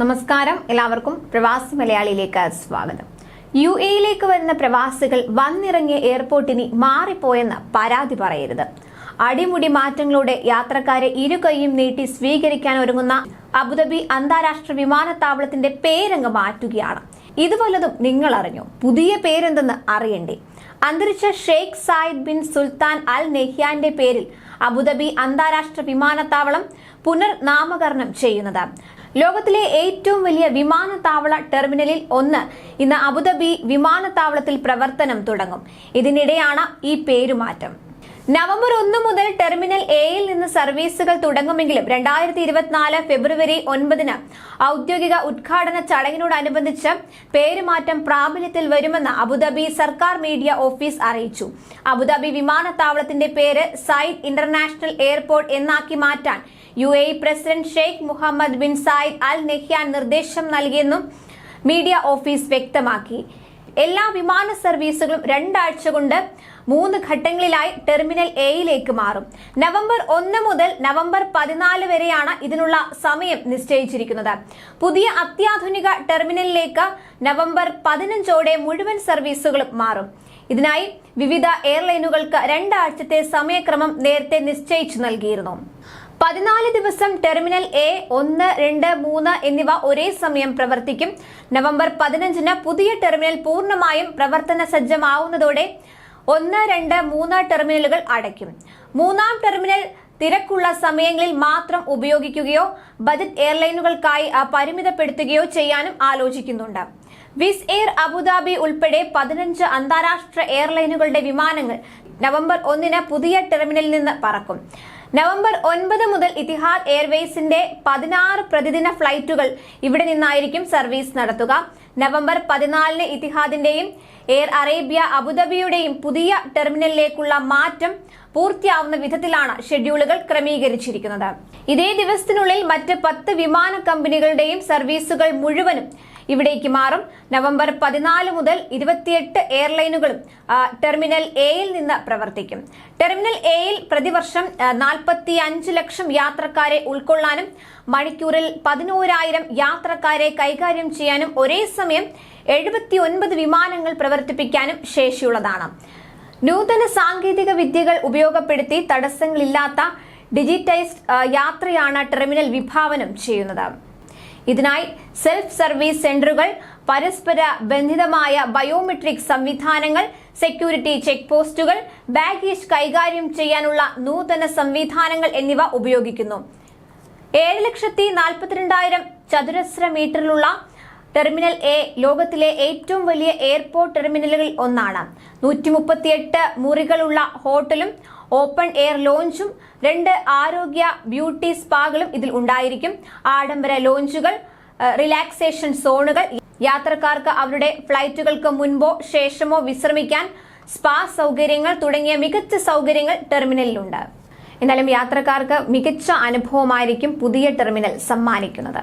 നമസ്കാരം. എല്ലാവർക്കും പ്രവാസി മലയാളിയിലേക്ക് സ്വാഗതം. യു എയിലേക്ക് വരുന്ന പ്രവാസികൾ വന്നിറങ്ങിയ എയർപോർട്ടിനി മാറിപ്പോയെന്ന് പരാതി പറയരുത്. അടിമുടി മാറ്റങ്ങളോടെ യാത്രക്കാരെ ഇരുകൈയും നീട്ടി സ്വീകരിക്കാൻ ഒരുങ്ങുന്ന അബുദാബി അന്താരാഷ്ട്ര വിമാനത്താവളത്തിന്റെ പേരങ്ങ് മാറ്റുകയാണ്. ഇതുവല്ലതും നിങ്ങൾ അറിഞ്ഞു പുതിയ പേരെന്തെന്ന് അറിയണ്ടേ? അന്തരിച്ച Sheikh Zayed bin Sultan Al നെഹ്യാന്റെ പേരിൽ അബുദാബി അന്താരാഷ്ട്ര വിമാനത്താവളം പുനർനാമകരണം ചെയ്യുന്നത് ലോകത്തിലെ ഏറ്റവും വലിയ വിമാനത്താവള ടെർമിനലിൽ ഒന്ന് ഇന്ന് അബുദാബി വിമാനത്താവളത്തിൽ പ്രവർത്തനം തുടങ്ങും. ഇതിനിടെയാണ് ഈ പേരുമാറ്റം. നവംബർ ഒന്ന് മുതൽ ടെർമിനൽ എയിൽ നിന്ന് സർവീസുകൾ തുടങ്ങുമെങ്കിലും രണ്ടായിരത്തി ഇരുപത്തിനാല് ഫെബ്രുവരി ഒൻപതിന് ഔദ്യോഗിക ഉദ്ഘാടന ചടങ്ങിനോടനുബന്ധിച്ച് പേരുമാറ്റം പ്രാബല്യത്തിൽ വരുമെന്ന് അബുദാബി സർക്കാർ മീഡിയ ഓഫീസ് അറിയിച്ചു. അബുദാബി വിമാനത്താവളത്തിന്റെ പേര് സയ്യിദ് ഇന്റർനാഷണൽ എയർപോർട്ട് എന്നാക്കി മാറ്റാൻ U A president Sheikh Mohammed bin Zayed Al Nahyan നിർദ്ദേശം നൽകിയെന്നും മീഡിയ ഓഫീസ് വ്യക്തമാക്കി. എല്ലാ വിമാന സർവീസുകളും രണ്ടാഴ്ച കൊണ്ട് മൂന്ന് ഘട്ടങ്ങളിലായി ടെർമിനൽ എയിലേക്ക് മാറും. നവംബർ ഒന്ന് മുതൽ നവംബർ പതിനാല് വരെയാണ് ഇതിനുള്ള സമയം നിശ്ചയിച്ചിരിക്കുന്നത്. പുതിയ അത്യാധുനിക ടെർമിനലിലേക്ക് നവംബർ പതിനഞ്ചോടെ മുഴുവൻ സർവീസുകളും മാറും. ഇതിനായി വിവിധ എയർലൈനുകൾക്ക് രണ്ടാഴ്ചത്തെ സമയക്രമം നേരത്തെ നിശ്ചയിച്ചു നൽകിയിരുന്നു. പതിനാല് ദിവസം ടെർമിനൽ എ ഒന്ന് രണ്ട് മൂന്ന് എന്നിവ ഒരേ സമയം പ്രവർത്തിക്കും. നവംബർ പതിനഞ്ചിന് പുതിയ ടെർമിനൽ പൂർണമായും പ്രവർത്തന സജ്ജമാവുന്നതോടെ ഒന്ന് രണ്ട് മൂന്ന് ടെർമിനലുകൾ അടയ്ക്കും. മൂന്നാം ടെർമിനൽ തിരക്കുള്ള സമയങ്ങളിൽ മാത്രം ഉപയോഗിക്കുകയോ ബജറ്റ് എയർലൈനുകൾക്കായി പരിമിതപ്പെടുത്തുകയോ ചെയ്യാനും ആലോചിക്കുന്നുണ്ട്. വിസ് എയർ അബുദാബി ഉൾപ്പെടെ പതിനഞ്ച് അന്താരാഷ്ട്ര എയർലൈനുകളുടെ വിമാനങ്ങൾ നവംബർ ഒന്നിന് പുതിയ ടെർമിനലിൽ നിന്ന് പറക്കും. നവംബർ ഒൻപത് മുതൽ ഇതിഹാദ് എയർവേസിന്റെ പതിനാറ് പ്രതിദിന ഫ്ലൈറ്റുകൾ ഇവിടെ നിന്നായിരിക്കും സർവീസ് നടത്തുക. നവംബർ പതിനാലിന് ഇത്തിഹാദിന്റെയും എയർ അറേബ്യ അബുദാബിയുടെയും പുതിയ ടെർമിനലിലേക്കുള്ള മാറ്റം പൂർത്തിയാവുന്ന വിധത്തിലാണ് ഷെഡ്യൂളുകൾ ക്രമീകരിച്ചിരിക്കുന്നത്. ഇതേ ദിവസത്തിനുള്ളിൽ മറ്റ് പത്ത് വിമാന കമ്പനികളുടെയും സർവീസുകൾ മുഴുവനും ഇവിടേക്ക് മാറും. നവംബർ പതിനാല് മുതൽ ഇരുപത്തിയെട്ട് എയർലൈനുകളും ടെർമിനൽ എയിൽ നിന്ന് പ്രവർത്തിക്കും. ടെർമിനൽ എയിൽ പ്രതിവർഷം നാൽപ്പത്തി അഞ്ച് ലക്ഷം യാത്രക്കാരെ ഉൾക്കൊള്ളാനും മണിക്കൂറിൽ പതിനോരായിരം യാത്രക്കാരെ കൈകാര്യം ചെയ്യാനും ഒരേ സമയം എഴുപത്തി ഒൻപത് വിമാനങ്ങൾ പ്രവർത്തിപ്പിക്കാനും ശേഷിയുള്ളതാണ്. നൂതന സാങ്കേതിക വിദ്യകൾ ഉപയോഗപ്പെടുത്തി തടസ്സങ്ങളില്ലാത്ത ഡിജിറ്റൈസ്ഡ് യാത്രയാണ് ടെർമിനൽ വിഭാവനം ചെയ്യുന്നത്. ഇതിനായി സെൽഫ് സർവീസ് സെന്ററുകൾ പരസ്പര ബന്ധിതമായ ബയോമെട്രിക് സംവിധാനങ്ങൾ സെക്യൂരിറ്റി ചെക്ക് പോസ്റ്റുകൾ ബാഗേജ് കൈകാര്യം ചെയ്യാനുള്ള നൂതന സംവിധാനങ്ങൾ എന്നിവ ഉപയോഗിക്കുന്നു. ഏഴ് ലക്ഷത്തി നാൽപ്പത്തിരണ്ടായിരം ചതുരശ്ര മീറ്ററിലുള്ള ടെർമിനൽ എ ലോകത്തിലെ ഏറ്റവും വലിയ എയർപോർട്ട് ടെർമിനലുകളിൽ ഒന്നാണ്. നൂറ്റി മുപ്പത്തിയെട്ട് മുറികളുള്ള ഹോട്ടലും ഓപ്പൺ എയർ ലോഞ്ചും രണ്ട് ആരോഗ്യ ബ്യൂട്ടി സ്പാകളും ഇതിൽ ഉണ്ടായിരിക്കും. ആഡംബര ലോഞ്ചുകൾ റിലാക്സേഷൻ സോണുകൾ യാത്രക്കാർക്ക് അവരുടെ ഫ്ലൈറ്റുകൾക്ക് മുൻപോ ശേഷമോ വിശ്രമിക്കാൻ സ്പാ സൗകര്യങ്ങൾ തുടങ്ങിയ മികച്ച സൗകര്യങ്ങൾ ടെർമിനലിലുണ്ട്. എന്നാലും യാത്രക്കാർക്ക് മികച്ച അനുഭവമായിരിക്കും പുതിയ ടെർമിനൽ സമ്മാനിക്കുന്നത്.